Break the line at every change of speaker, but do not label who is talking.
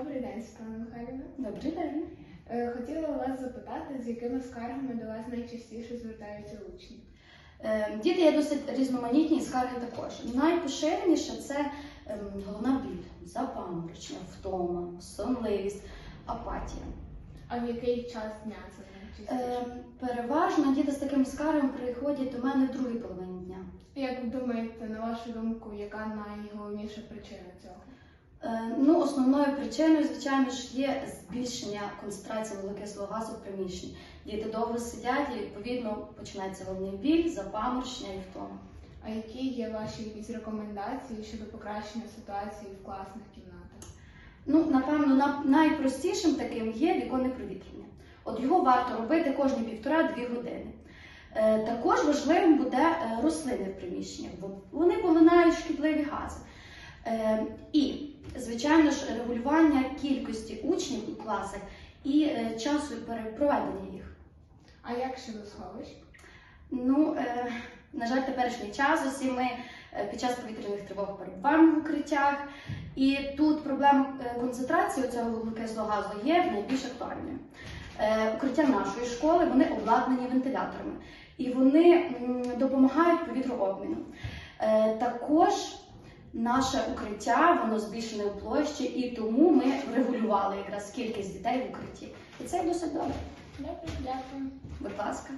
Добрий день, Світлана Михайлівна.
Добрий день.
Е, Хотіла вас запитати, з якими скаргами до вас найчастіше звертаються учні?
Е, Діти є досить різноманітні і скарги також. Найпоширеніше це ем, головна біль, запаморочення, втома, сонливість, апатія.
А в який час дня це найчастіше?
Ем, Переважно діти з таким скаргом приходять до мене в другій половині дня.
Як ви думаєте, на вашу думку, яка найголовніша причина цього?
Основною причиною, звичайно ж, є збільшення концентрації вуглекислого газу в приміщенні. Діти довго сидять і відповідно починається головний біль, запаморочення і втома.
А які є ваші якісь рекомендації щодо покращення ситуації в класних кімнатах?
Ну, напевно, на- найпростішим таким є віконне провітряння. От його варто робити кожні півтора-дві години. Е, також важливим буде е, рослини в приміщеннях, бо вони полинають шкідливі гази. Е, і, звичайно ж, регулювання кількості учнів у класах і е, часу проведення їх.
А як щодо сховищ?
Ну, е, на жаль, теперішній час усі ми е, під час повітряних тривог перебуваємо в укриттях, і тут проблема концентрації цього вуглекислого газу є найбільш актуальною. Укриття нашої школи вони обладнані вентиляторами і вони допомагають повітрообміну. Також наше укриття воно збільшене у площі, і тому ми врегулювали якраз кількість дітей в укритті. І це досить добре.
Добре, дякую.
Будь ласка.